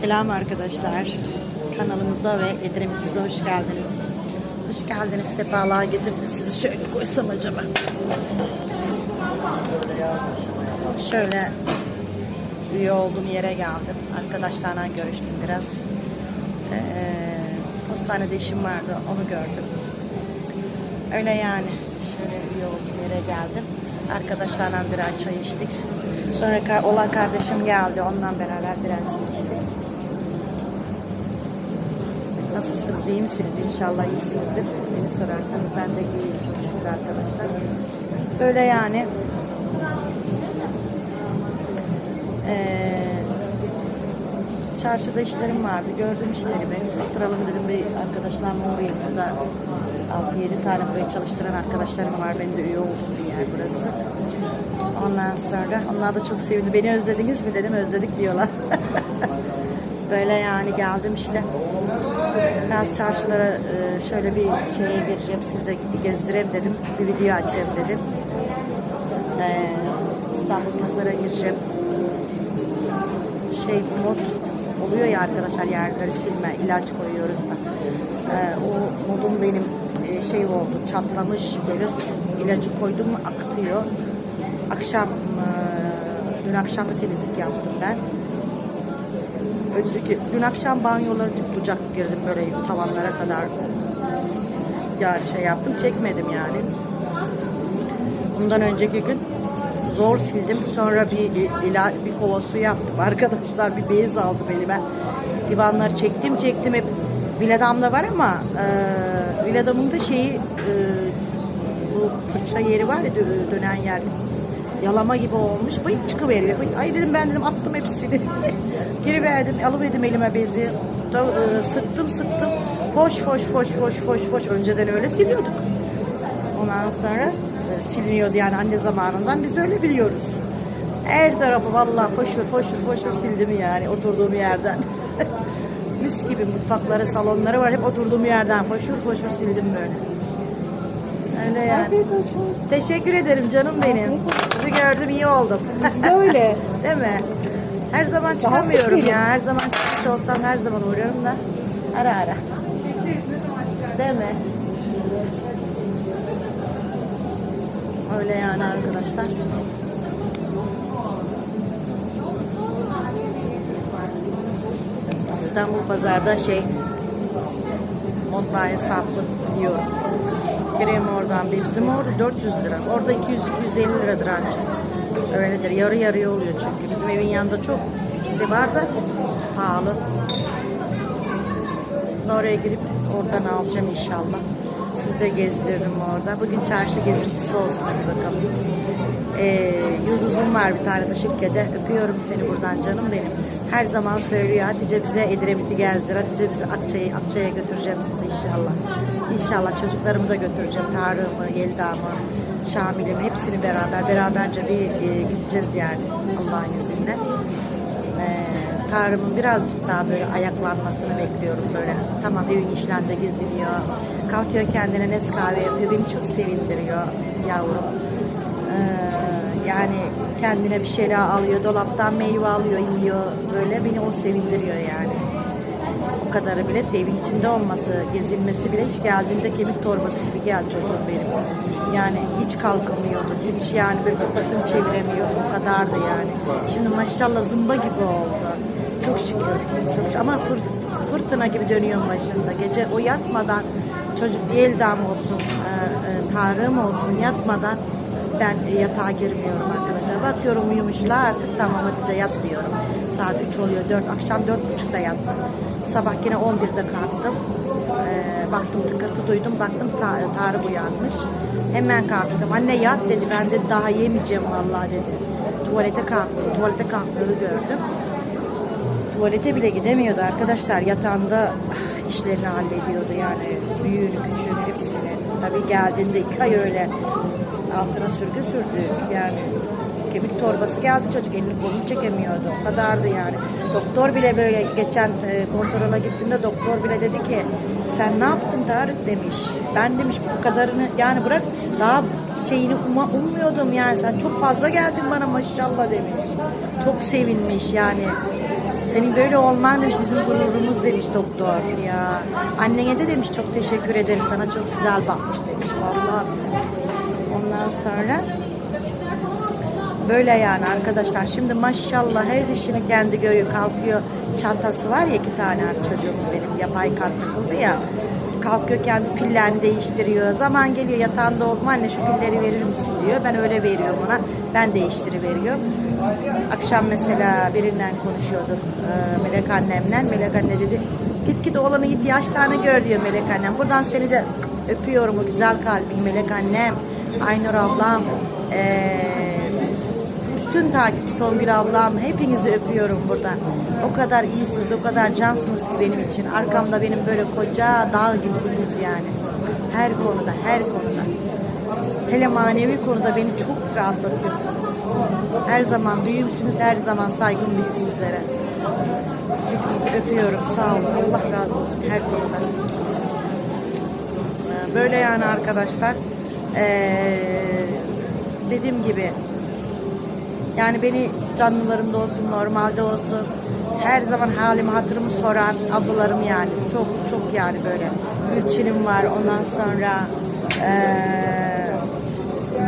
Selam arkadaşlar. Kanalımıza ve Edremit'imize hoş geldiniz. Hoş geldiniz. Sefalar getirdiniz. Sizi şöyle koysam acaba. Şöyle üye olduğum yere geldim. Arkadaşlarla görüştüm biraz. Ee, postanede işim vardı. Onu gördüm. Öyle yani. Şöyle üye olduğum yere geldim. Arkadaşlarla birer çay içtik. Sonra olan kardeşim geldi. Ondan beraber birer çay içtik. Nasılsınız? iyi misiniz? İnşallah iyisinizdir. Beni sorarsanız ben de iyiyim. Çok şükür arkadaşlar. Böyle yani. Ee, çarşıda işlerim vardı. Gördüm işlerimi. Oturalım dedim bir arkadaşlarla uğrayayım. Burada 6-7 tane buraya çalıştıran arkadaşlarım var. Benim de üye olduğum bir yer burası. Ondan sonra onlar da çok sevindi. Beni özlediniz mi dedim. Özledik diyorlar. Böyle yani geldim işte. Biraz çarşılara e, şöyle bir şeye gireceğim. Size gezdireyim dedim. Bir video açayım dedim. Ee, İstanbul Pazar'a gireceğim. Şey mod oluyor ya arkadaşlar yerleri silme, ilaç koyuyoruz da. Ee, o modum benim e, şey oldu, çatlamış. Böyle ilacı koydum mu akıtıyor. Akşam, e, dün akşam da temizlik yaptım ben. Önceki, dün akşam banyoları dip bucak girdim böyle tavanlara kadar. Yani şey yaptım, çekmedim yani. Bundan önceki gün zor sildim. Sonra bir ila, bir kova su yaptım. Arkadaşlar bir bez aldım elime. Divanları çektim çektim hep Viladam'da var ama e, Viladam'ın da şeyi e, bu fırça yeri var ya dö- dönen yer yalama gibi olmuş. Fıyık çıkıveriyor. Fıyık. Ay dedim ben dedim attım hepsini. Geri verdim. Alıverdim elime bezi. Da, e, sıktım sıktım. Foş foş foş foş foş foş. Önceden öyle siliyorduk. Ondan sonra e, siliniyordu yani anne zamanından biz öyle biliyoruz. Her tarafı vallahi foşur foşur foşur sildim yani oturduğum yerden. Mis gibi mutfakları, salonları var. Hep oturduğum yerden foşur foşur sildim böyle. Öyle yani. Afiyet olsun. Teşekkür ederim canım benim. Sizi gördüm iyi oldum. Biz de öyle. Değil mi? Her zaman Daha çıkamıyorum sık ya. Her zaman çıkmış olsam her zaman uğruyorum da. Ara ara. Değil mi? Öyle yani arkadaşlar. İstanbul pazarda şey montla hesaplı diyor. Gireyim oradan bizim orada 400 lira. Orada 200-250 liradır ancak. Öyledir. Yarı yarıya oluyor çünkü. Bizim evin yanında çok hepsi var da pahalı. Oraya gidip oradan alacağım inşallah. Siz de gezdiririm orada. Bugün çarşı gezintisi olsun hadi bakalım. Ee, Yıldız'ım var bir tane de şirkete. Öpüyorum seni buradan canım benim. Her zaman söylüyor Hatice bize Edremit'i gezdir. Hatice bizi Akçay'a Akçay'a götüreceğim sizi inşallah. İnşallah çocuklarımı da götüreceğim. Tarık'ımı, Yelda'mı, Şamil'imi hepsini beraber beraberce bir e, gideceğiz yani Allah'ın izniyle. Ee, Tarım'ın birazcık daha böyle ayaklanmasını bekliyorum böyle. Tamam evin işlerinde geziniyor. Kalkıyor kendine Nescafe yapıyor. Beni çok sevindiriyor yavrum. Ee, yani kendine bir şeyler alıyor. Dolaptan meyve alıyor, yiyor. Böyle beni o sevindiriyor yani. O kadarı bile sevincinde olması, gezinmesi bile hiç geldiğinde kemik torbası gibi geldi çocuğum benim. Yani hiç kalkamıyordu. Hiç yani bir kafasını çeviremiyordu. O kadardı yani. Şimdi maşallah zımba gibi oldu. Çok şükür. Çok şükür. Ama fır- fırtına gibi dönüyor başında. Gece o yatmadan çocuk Yeldam olsun, e, e, Tarığım olsun yatmadan ben yatağa girmiyorum arkadaşlar. Bakıyorum uyumuşlar artık tamam Hatice yat diyorum. Saat 3 oluyor 4 akşam 4.30'da yattım. Sabah yine 11'de kalktım. Ee, baktım tıkırtı duydum baktım ta Tarık uyanmış. Hemen kalktım. Anne yat dedi ben de daha yemeyeceğim vallahi dedi. Tuvalete kalktım. Tuvalete kalktığını gördüm. Tuvalete bile gidemiyordu arkadaşlar. Yatağında işlerini hallediyordu yani. Büyüğünü, küçüğünü hepsini. Tabii geldiğinde iki ay öyle altına sürgü sürdük. Yani kemik torbası geldi çocuk elini kolunu çekemiyordu. O kadardı yani. Doktor bile böyle geçen e, kontrola gittiğimde doktor bile dedi ki sen ne yaptın Tarık demiş. Ben demiş bu kadarını yani bırak daha şeyini uma, ummuyordum yani sen çok fazla geldin bana maşallah demiş. Çok sevinmiş yani Senin böyle olman demiş bizim gururumuz demiş doktor ya. Annene de demiş çok teşekkür ederiz sana çok güzel bakmış demiş vallahi. Ondan sonra böyle yani arkadaşlar. Şimdi maşallah her işini kendi görüyor kalkıyor. Çantası var ya iki tane çocuğum benim yapay kalp takıldı ya. Kalkıyor kendi pillerini değiştiriyor. Zaman geliyor yatağında oldum anne şu pilleri verir misin diyor. Ben öyle veriyorum ona. Ben değiştiriveriyorum. Akşam mesela birinden konuşuyorduk Melek annemle. Melek anne dedi git git oğlanı git yaşlarını gör diyor Melek annem. Buradan seni de öpüyorum o güzel kalbin Melek annem. Aynur ablam. Eee bütün takipçi Songül ablam hepinizi öpüyorum buradan. O kadar iyisiniz, o kadar cansınız ki benim için. Arkamda benim böyle koca dağ gibisiniz yani. Her konuda, her konuda. Hele manevi konuda beni çok rahatlatıyorsunuz. Her zaman büyüğümsünüz, her zaman saygım büyük sizlere. Hepinizi öpüyorum, sağ olun. Allah razı olsun her konuda. Ee, Böyle yani arkadaşlar. Ee, dediğim gibi yani beni canlılarımda olsun, normalde olsun her zaman halimi hatırımı soran ablalarım yani. Çok çok yani böyle. Gülçin'im var ondan sonra eee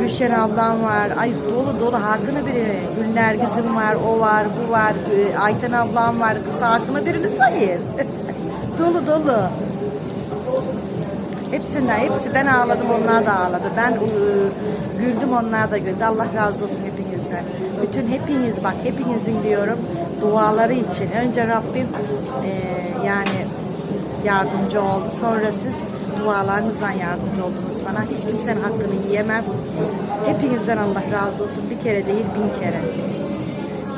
Gülşen ablam var. Ay dolu dolu hakkını biri. Gülnergiz'im var, o var, bu var. Ee, Ayten ablam var. Kız hakkını birini sayın. dolu dolu. Hepsinden, hepsi ben ağladım, onlar da ağladı. Ben e, güldüm, onlar da güldü. Allah razı olsun hepinizden. Bütün hepiniz bak, hepinizin diyorum duaları için. Önce Rabbim e, yani yardımcı oldu. Sonra siz dualarınızla yardımcı oldunuz bana. Hiç kimsenin hakkını yiyemem. Hepinizden Allah razı olsun. Bir kere değil, bin kere.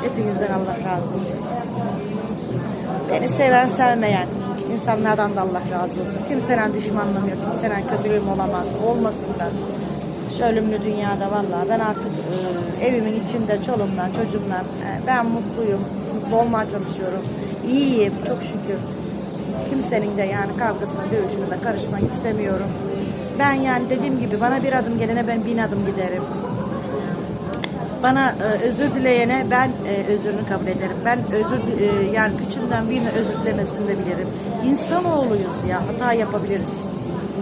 Hepinizden Allah razı olsun. Beni seven sevmeyen insanlardan da Allah razı olsun. Kimsenin düşmanlığım yok, kimsenin kötülüğüm olamaz, olmasın da. Şu ölümlü dünyada vallahi ben artık e, evimin içinde çoluğumdan, çocuğumdan e, ben mutluyum, mutlu olmaya çalışıyorum. İyiyim, çok şükür. Kimsenin de yani kavgasına, dövüşüne de karışmak istemiyorum. Ben yani dediğim gibi bana bir adım gelene ben bin adım giderim. Bana e, özür dileyene ben e, özrünü kabul ederim. Ben özür e, yani küçüğümden birine özür dilemesini de bilirim. İnsanoğluyuz ya hata yapabiliriz.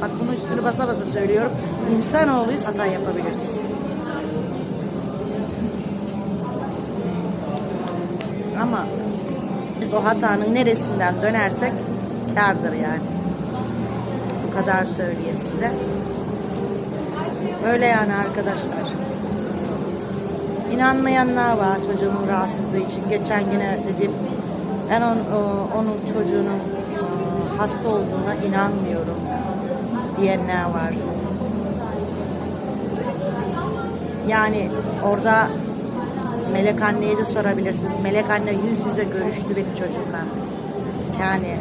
Bak bunu üstünü basa basa söylüyorum. İnsanoğluyuz hata yapabiliriz. Ama biz o hatanın neresinden dönersek kârdır yani. Bu kadar söyleyeyim size. Böyle yani arkadaşlar. İnanmayanlar var çocuğumun rahatsızlığı için. Geçen yine dedim ben on, onun çocuğunun e, hasta olduğuna inanmıyorum diyenler var. Yani orada Melek anneye de sorabilirsiniz. Melek anne yüz yüze görüştü benim çocukla. Yani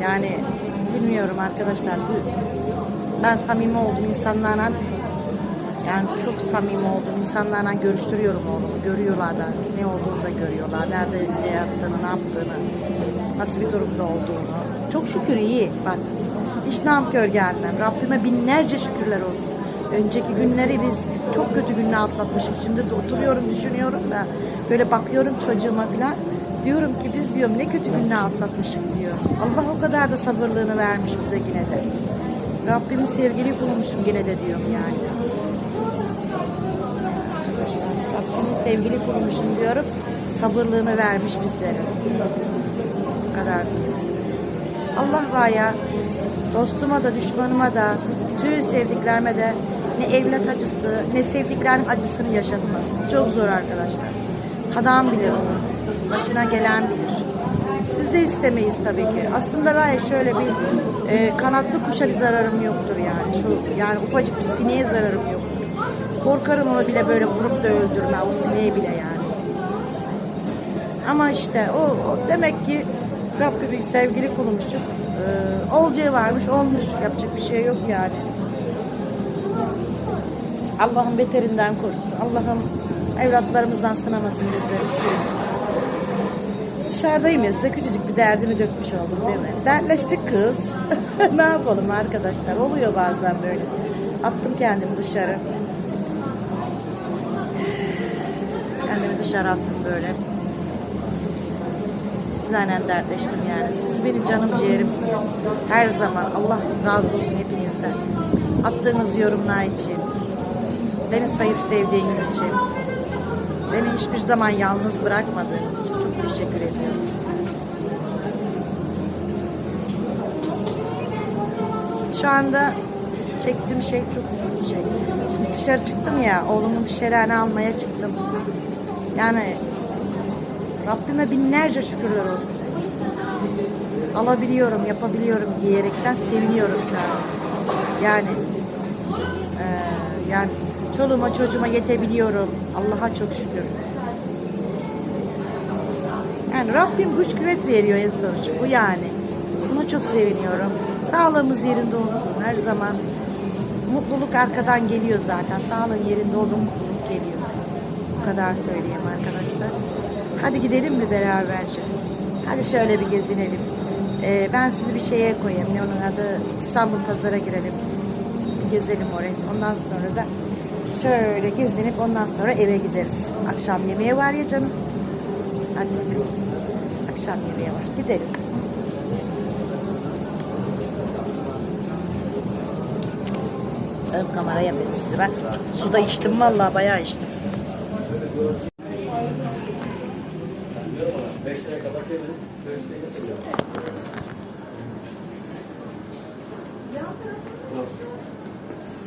yani bilmiyorum arkadaşlar. Ben samimi oldum insanlarla yani çok samimi oldum. İnsanlarla görüştürüyorum oğlumu. Görüyorlar da ne olduğunu da görüyorlar. Nerede ne yaptığını, ne yaptığını. Nasıl bir durumda olduğunu. Çok şükür iyi. Bak hiç namkör gelmem. Rabbime binlerce şükürler olsun. Önceki günleri biz çok kötü günler atlatmışız. Şimdi de oturuyorum düşünüyorum da böyle bakıyorum çocuğuma falan. Diyorum ki biz diyorum ne kötü günler atlatmışık diyor. Allah o kadar da sabırlığını vermiş bize yine de. Rabbimin sevgili bulmuşum yine de diyorum yani. Rabbimin sevgili kurmuşum diyorum. Sabırlığını vermiş bizlere. Bu kadar diyeceğiz. Allah var dostuma da düşmanıma da tüm sevdiklerime de ne evlat acısı ne sevdiklerin acısını yaşatmasın. Çok zor arkadaşlar. Tadan bilir onu. Başına gelen bilir. Biz de istemeyiz tabii ki. Aslında var şöyle bir e, kanatlı kuşa bir zararım yoktur yani. Şu yani ufacık bir sineğe zararım yoktur. Korkarım onu bile böyle vurup da öldürme o sineği bile yani. Ama işte o, o demek ki Rabbi bir sevgili kulmuşuk. Ee, olacağı varmış olmuş. Yapacak bir şey yok yani. Allah'ın beterinden korusun. Allah'ım evlatlarımızdan sınamasın bizleri. Dışarıdayım ya size küçücük bir derdimi dökmüş oldum değil mi? Dertleştik kız. ne yapalım arkadaşlar? Oluyor bazen böyle. Attım kendimi dışarı. Kendimi dışarı attım böyle. Sizlerle dertleştim yani. Siz benim canım ciğerimsiniz. Her zaman Allah razı olsun hepinizden. Attığınız yorumlar için. Beni sayıp sevdiğiniz için. Beni hiçbir zaman yalnız bırakmadığınız için çok teşekkür ediyorum. Şu anda çektiğim şey çok bir şey. Şimdi dışarı çıktım ya, oğlumun bir şeylerini almaya çıktım. Yani Rabbime binlerce şükürler olsun. Alabiliyorum, yapabiliyorum diyerekten seviniyorum şu an. Yani eee, yani çoluğuma çocuğuma yetebiliyorum. Allah'a çok şükür. Yani Rabbim güç kuvvet veriyor en sonuç. Bu yani. Buna çok seviniyorum. Sağlığımız yerinde olsun her zaman. Mutluluk arkadan geliyor zaten. Sağlığın yerinde olduğu mutluluk geliyor. Bu kadar söyleyeyim arkadaşlar. Hadi gidelim mi beraberce? Hadi şöyle bir gezinelim. Ee, ben sizi bir şeye koyayım. Ne onun adı? İstanbul Pazar'a girelim. Bir gezelim orayı. Ondan sonra da şöyle gezinip ondan sonra eve gideriz. Akşam yemeği var ya canım. Hadi bakalım. Akşam yemeği var. Gidelim. Ön kamera yapayım sizi ben. Suda içtim vallahi bayağı içtim.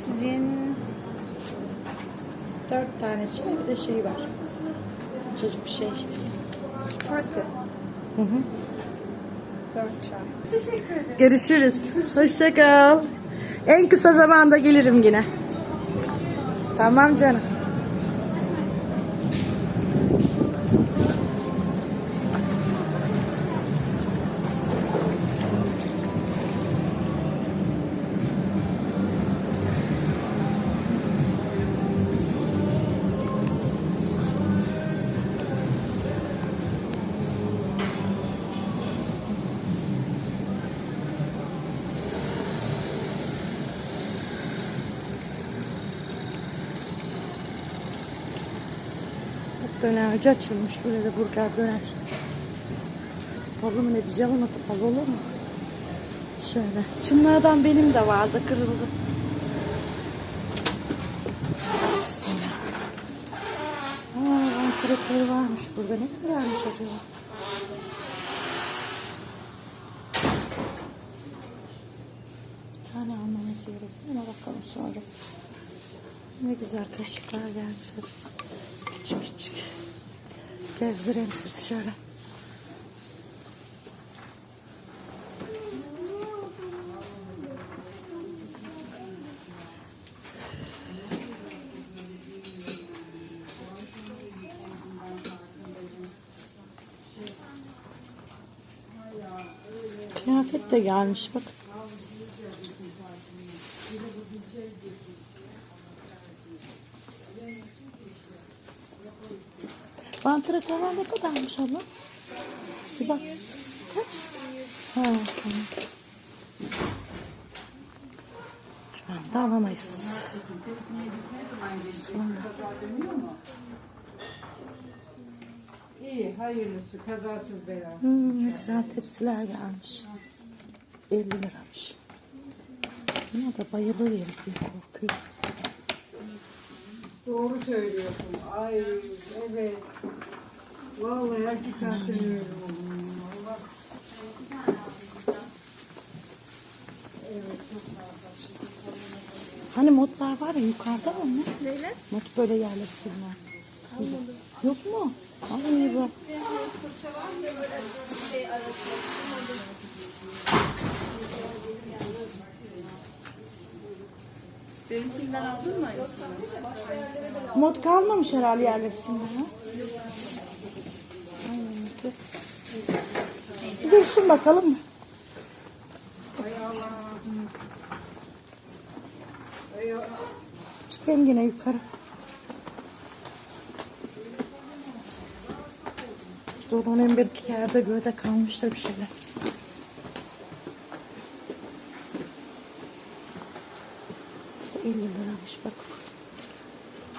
Sizin dört tane çay bir de şey var. Çocuk bir şey içti. Farklı. Hı hı. Dört çay. Teşekkür ederim. Görüşürüz. Hoşça kal. En kısa zamanda gelirim yine. Tamam canım. Dönerci açılmış. Böyle de burger döner. Pahalı mı ne diyeceğim ama pahalı olur mu? Şöyle. Şunlardan benim de vardı. Kırıldı. Bismillah. Aa, antrenörü varmış burada. Ne kadarmış acaba? Bir tane almamız gerekiyor. Ona bakalım sonra. Ne güzel kaşıklar gelmiş. Küçük küçük. Gezdireyim sizi şöyle. Kıyafet de gelmiş bak. Vantilatörler ne kadarmış abla? Bir bak. Kaç? Ha, tamam. Şu anda alamayız. Sonra. İyi, hayırlısı, kazasız belasız. Hmm, ne güzel tepsiler gelmiş. 50 liramış. Buna da bayılır diye korkuyor. Doğru söylüyorsun. Ay, evet. Vallahi hakikaten öyle oldu. Allah. Evet, çok fazla. Hani modlar var ya yukarıda mı onlar? Neyle? Mod böyle yerleşsinler. Yok mu? Ay bak. Fırça var ya böyle şey arası. Benimkinden aldın mı aynısını? Mod kalmamış herhalde yerleşsinler. Ha? Ay, dur. Bir Dursun bakalım mı? Çıkayım yine yukarı. İşte onun bir iki yerde göğde kalmıştır bir şeyler. Da 50 liramış bak.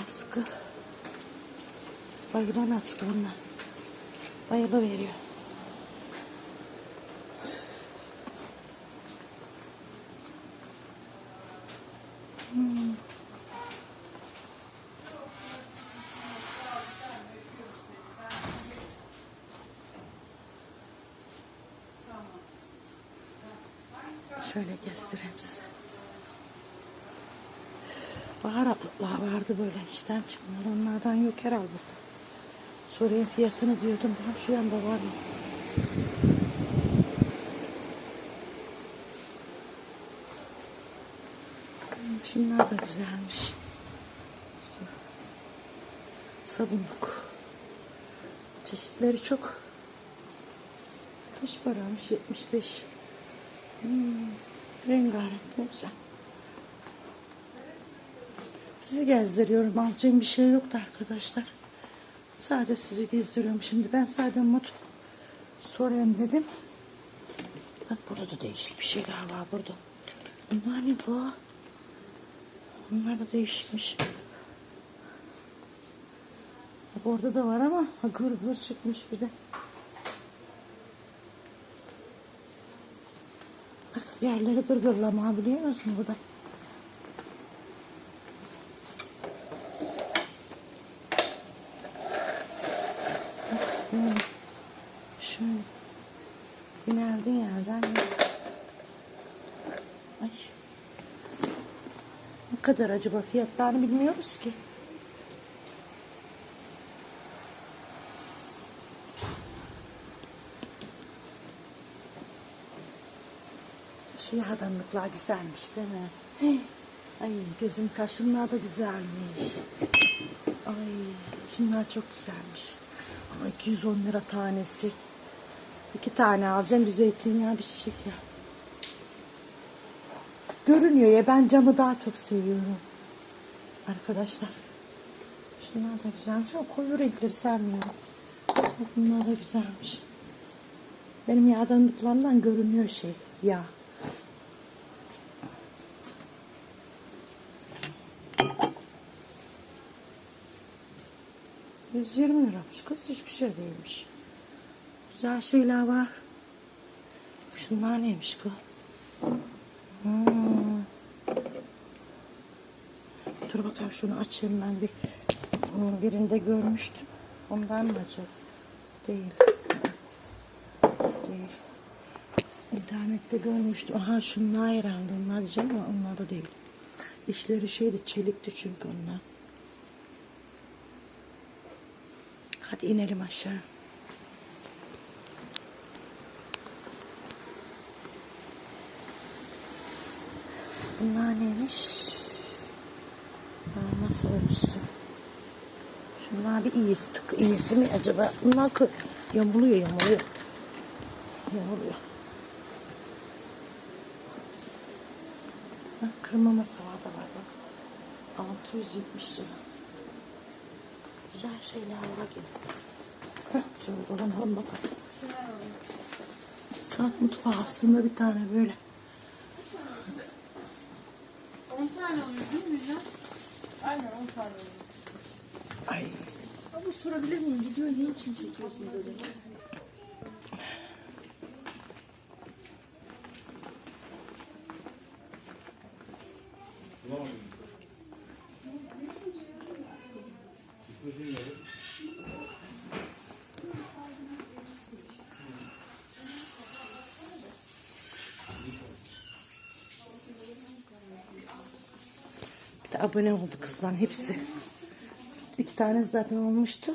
Askı. Bayılamaz ki bunlar. Bayılı veriyor. Şöyle göstereyim size. Baharatlıklar vardı böyle işten çıkmıyor. Onlardan yok herhalde. Sorayım fiyatını diyordum. Ha, şu yanda var mı? Şunlar da güzelmiş. Sabunluk. Çeşitleri çok. Kaç paramış? 75. Hmm, rengarenk ne güzel. Sizi gezdiriyorum. Alacağım bir şey yoktu arkadaşlar. Sadece sizi gezdiriyorum şimdi. Ben sadece mut sorayım dedim. Bak burada da değişik bir şeyler var burada. Bunlar ne bu? Bunlar da değişikmiş. Bak orada da var ama gır gır çıkmış bir de. Bak yerleri gırgırlama biliyor musun burada? Böyle. Şöyle. Yöneldiğin yerden. Ay. Ne kadar acaba fiyatlarını bilmiyoruz ki. Şu yağdanlıklar güzelmiş değil mi? Ay gözüm kaşınlar da güzelmiş. Ay şunlar çok güzelmiş. Ama 210 lira tanesi. İki tane alacağım bir zeytinyağı bir çiçek ya. Görünüyor ya ben camı daha çok seviyorum. Arkadaşlar. Şunlar da güzelmiş ama koyu renkleri sevmiyorum. Bunlar da güzelmiş. Benim yağdanlıklarımdan görünüyor şey yağ. Yüz yirmi liramış kız hiçbir şey değilmiş. Güzel şeyler var. Şunlar neymiş kız? Hmm. Dur bakalım şunu açayım ben bir. Birinde görmüştüm. Ondan mı acaba? Değil. Değil. İnternette görmüştüm. Aha şunlar herhalde. Onlar diyeceğim ama onlar da değil. İşleri şeydi çelikti çünkü onlar. Hadi inelim aşağı. Bunlar neymiş? Masa örtüsü. Şunlar bir iyisi, tık iyisi mi acaba? Bunlar kı yamuluyor, yamuluyor. Yamuluyor. Bak, kırma masa var da var bak. 670 lira. Güzel şeyler var gibi. Heh, şöyle dolanalım bakalım. Saat mutfağı aslında bir tane böyle. 10 tane oluyor değil mi Müjgan? Aynen 10 tane oluyor. Ay Abi sorabilir miyim? Videoyu ne için çekiyorsunuz acaba? Bir de abone oldu kızlar hepsi. İki tane zaten olmuştu.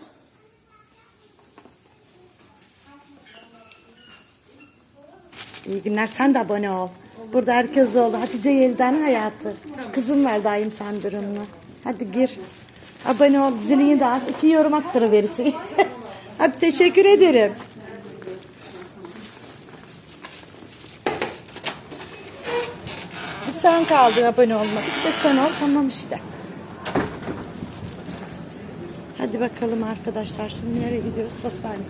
İyi günler. Sen de abone ol. Burada herkes oldu. Hatice Yelden hayatı. Kızım var daim sendromlu. Hadi gir. Abone ol. Zilini de aç. İki yorum attırıverirsin. Hadi teşekkür ederim. Bir sen kaldın abone olmak. De sen ol. Tamam işte. Hadi bakalım arkadaşlar. Şimdi nereye gidiyoruz? Pastane.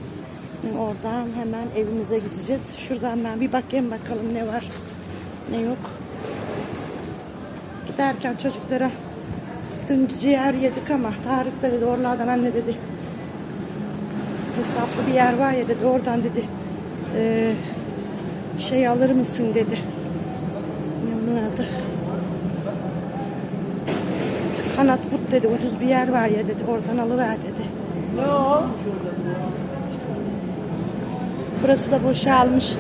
Oradan hemen evimize gideceğiz. Şuradan ben bir bakayım bakalım ne var ne yok. Giderken çocuklara dün ciğer yedik ama Tarık da dedi oralardan anne dedi hesaplı bir yer var ya dedi oradan dedi e, şey alır mısın dedi. Adı? Kanat but dedi ucuz bir yer var ya dedi oradan alıver dedi. Ne o? Burası da boşalmış.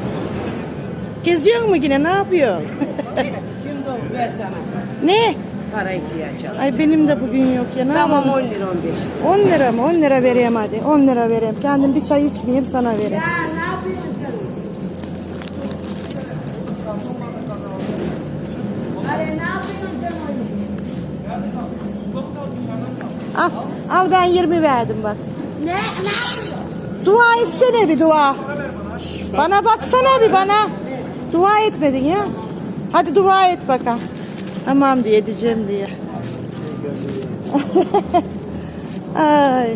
Geziyor mu yine ne yapıyor? Kim doğru ver sana. ne? Para ihtiyaç al. Ay benim de bugün yok ya ne Tamam yapalım? 10 lira 15 lira. 10 lira mı? 10 lira vereyim hadi. 10 lira vereyim. Kendim bir çay içmeyeyim sana vereyim. Ya ne yapıyorsun sen? Hadi ne yapıyorsun sen oğlum? Al, al ben 20 verdim bak. Ne? Ne? Dua etsene bir dua. Bana baksana bir bana. Dua etmedin ya. Hadi dua et bakalım. Tamam diye edeceğim diye. Ay.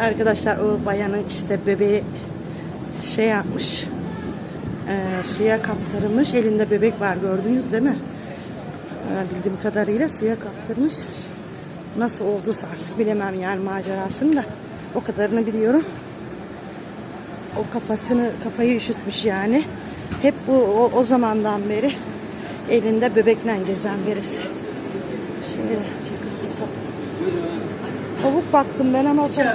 Arkadaşlar o bayanın işte bebeği şey yapmış. Ee, suya kaptırmış. Elinde bebek var gördünüz değil mi? Ee, bildiğim kadarıyla suya kaptırmış. Nasıl olduysa artık bilemem yani macerasını da. O kadarını biliyorum. O kafasını kafayı üşütmüş yani. Hep bu o, o zamandan beri elinde bebekle gezen birisi. Şimdi çekil Tavuk baktım ben ama o tavuk.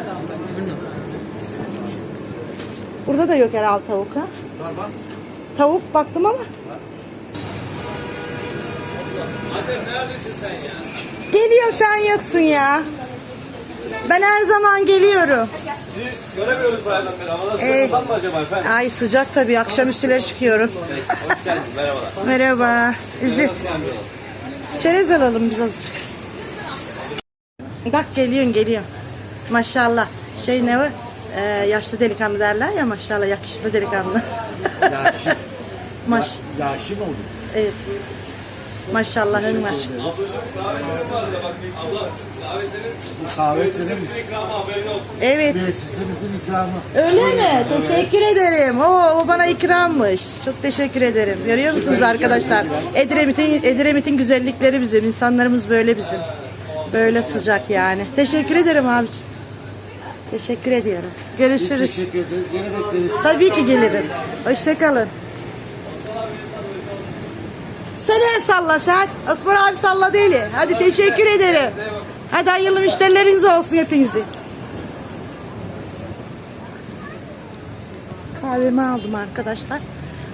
Burada da yok herhalde tavuk ha? Tavuk baktım ama. Geliyorum sen yoksun ya. Ben her zaman geliyorum. Göremiyoruz bayramdan beri. Havalar Ee, sıcak mı acaba efendim? Ay sıcak tabii. Akşam üstüleri çıkıyorum. Hoş geldiniz. Merhabalar. Merhaba. İzle. Nasıl? Çerez alalım biz azıcık. Bak geliyorsun geliyorsun. Maşallah. Şey ne o? Ee, yaşlı delikanlı derler ya maşallah yakışıklı delikanlı. Yaşı, Maş. yaşı mı oldu? Evet. Maşallahın var. Bu kahve senin mi? Evet. Müessesemizin ikramı. Öyle mi? Teşekkür ederim. Oo, o bana ikrammış. Çok teşekkür ederim. Görüyor musunuz arkadaşlar? Edremit'in Edremit'in güzellikleri bizim. İnsanlarımız böyle bizim. Böyle sıcak yani. Teşekkür ederim abiciğim. Teşekkür ediyorum. Biz Görüşürüz. teşekkür ederiz. Yine bekleriz. Tabii ki gelirim. Hoşçakalın. Sen salla sen. Osman abi salla değil. Hadi teşekkür ederim. Hadi hayırlı müşterileriniz olsun hepinizi. Kahvemi aldım arkadaşlar.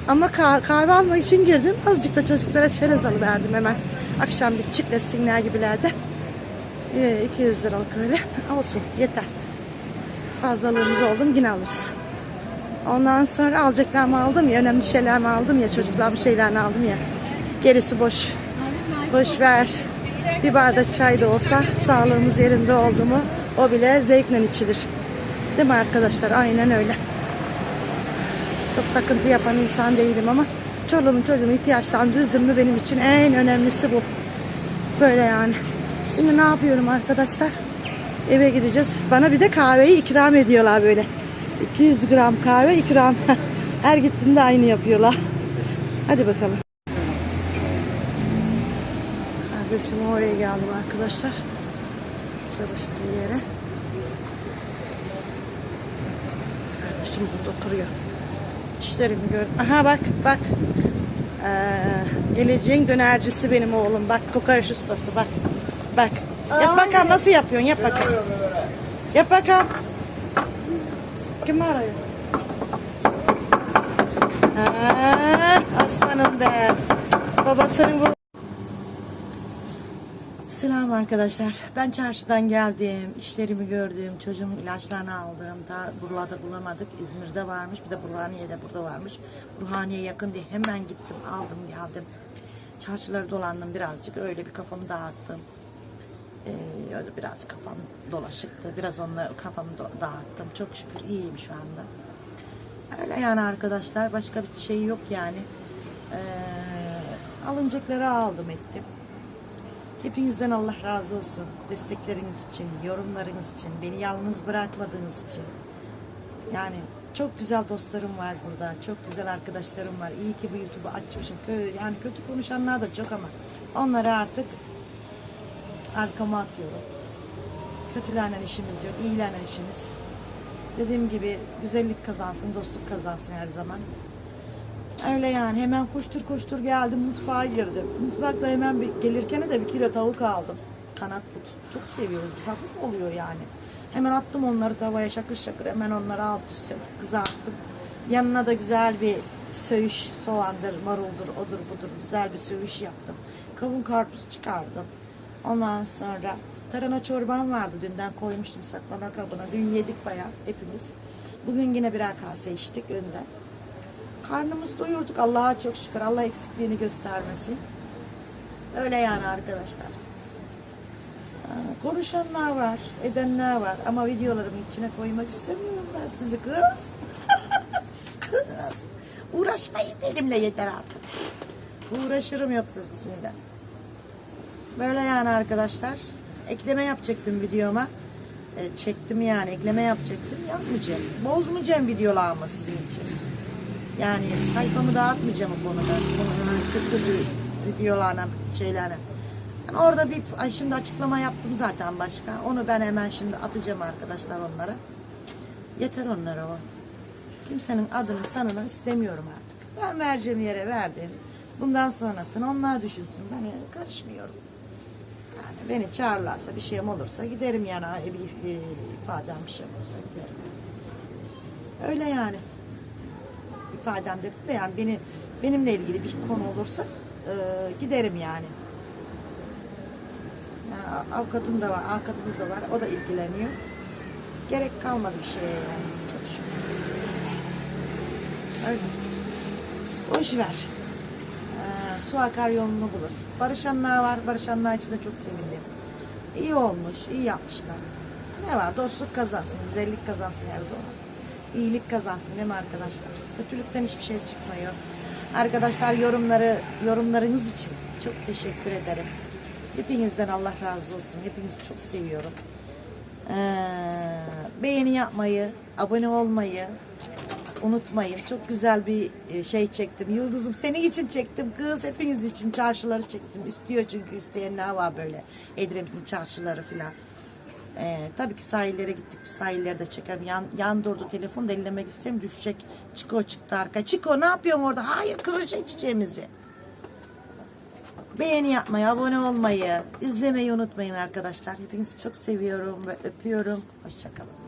Ama kah- kahve almak için girdim. Azıcık da çocuklara çerez alıverdim hemen. Akşam bir çitlesinler gibilerde. Ee, 200 liralık öyle. Olsun yeter. Fazlalığımız oldu mu yine alırız. Ondan sonra alacaklarımı aldım ya, önemli şeylerimi aldım ya, çocuklarımın şeylerini aldım ya. Gerisi boş. Boş ver. Bir bardak çay da olsa sağlığımız yerinde oldu mu o bile zevkle içilir. Değil mi arkadaşlar? Aynen öyle. Çok takıntı yapan insan değilim ama çoluğumun çocuğumun ihtiyaçlarını düzdüm mü benim için en önemlisi bu. Böyle yani. Şimdi ne yapıyorum arkadaşlar? Eve gideceğiz. Bana bir de kahveyi ikram ediyorlar böyle. 200 gram kahve ikram. Her gittiğimde aynı yapıyorlar. Hadi bakalım. Kardeşim oraya geldim arkadaşlar. Çalıştığı yere. Kardeşim burada oturuyor. İşlerimi gör. Aha bak bak. Ee, geleceğin dönercisi benim oğlum. Bak kokoreç ustası bak. Bak. Yap bakalım nasıl yapıyorsun yap bakalım. Yap bakalım. Kim arıyor? Ha, aslanım be. Babasının bu. Selam arkadaşlar. Ben çarşıdan geldim. işlerimi gördüm. Çocuğumun ilaçlarını aldım. Daha burada bulamadık. İzmir'de varmış. Bir de Burhaniye'de burada varmış. Burhaniye yakın diye hemen gittim. Aldım geldim. Çarşıları dolandım birazcık. Öyle bir kafamı dağıttım. Ee, öyle biraz kafam dolaşıktı. Biraz onunla kafamı dağıttım. Çok şükür iyiyim şu anda. Öyle yani arkadaşlar. Başka bir şey yok yani. Ee, alınacakları aldım ettim. Hepinizden Allah razı olsun. Destekleriniz için, yorumlarınız için, beni yalnız bırakmadığınız için. Yani çok güzel dostlarım var burada. Çok güzel arkadaşlarım var. İyi ki bu YouTube'u açmışım. Yani kötü konuşanlar da çok ama onları artık arkama atıyorum. Kötülerle işimiz yok, iyilerle işimiz. Dediğim gibi güzellik kazansın, dostluk kazansın her zaman. Öyle yani hemen koştur koştur geldim mutfağa girdim. Mutfakta hemen bir, gelirken de bir kilo tavuk aldım. Kanat but. Çok seviyoruz biz hafif oluyor yani. Hemen attım onları tavaya şakır şakır hemen onları alt üstüne kızarttım. Yanına da güzel bir söğüş soğandır, maruldur, odur budur güzel bir söğüş yaptım. Kavun karpuz çıkardım. Ondan sonra tarhana çorbam vardı dünden koymuştum saklama kabına. Dün yedik bayağı hepimiz. Bugün yine birer kase içtik önden. Karnımızı doyurduk Allah'a çok şükür. Allah eksikliğini göstermesin. Öyle yani arkadaşlar. Aa, Konuşanlar var, edenler var ama videolarımın içine koymak istemiyorum ben sizi kız. kız. Uğraşmayın benimle yeter artık. Uğraşırım yoksa sizinle. Böyle yani arkadaşlar. Ekleme yapacaktım videoma. E, çektim yani ekleme yapacaktım. Yapmayacağım. Bozmayacağım videolarımı sizin için. Yani sayfamı dağıtmayacağım o konuda. Konuda kötü bir videolarla şeylerle. Yani orada bir şimdi açıklama yaptım zaten başka. Onu ben hemen şimdi atacağım arkadaşlar onlara. Yeter onlara o. Kimsenin adını sanını istemiyorum artık. Ben vereceğim yere verdim. Bundan sonrasını onlar düşünsün. Ben karışmıyorum. Yani beni çağırırlarsa bir şeyim olursa giderim yani bir, bir ifadem bir şey olursa giderim. Öyle yani ifadem dedik de yani beni benimle ilgili bir konu olursa e, giderim yani. yani. Avukatım da var, avukatımız da var. O da ilgileniyor. Gerek kalmadı bir şeye yani. Çok şükür. Öyle. Boş ver. Ee, su akar yolunu bulur. Barışanlar var. Barışanlar için de çok sevindim. İyi olmuş, iyi yapmışlar. Ne var? Dostluk kazansın, güzellik kazansın her zaman. İyilik kazansın değil mi arkadaşlar? Kötülükten hiçbir şey çıkmıyor. Arkadaşlar yorumları yorumlarınız için çok teşekkür ederim. Hepinizden Allah razı olsun. Hepinizi çok seviyorum. Ee, beğeni yapmayı, abone olmayı, unutmayın. Çok güzel bir e, şey çektim. Yıldızım senin için çektim. Kız hepiniz için çarşıları çektim. İstiyor çünkü isteyenler var böyle. Edremit'in çarşıları filan. Ee, tabii ki sahillere gittik. Sahilleri de çekerim. Yan, yan durdu telefon da ellemek. Düşecek. Çiko çıktı arka. Çiko ne yapıyorsun orada? Hayır kıracak çiçeğimizi. Beğeni yapmayı, abone olmayı, izlemeyi unutmayın arkadaşlar. Hepinizi çok seviyorum ve öpüyorum. Hoşçakalın.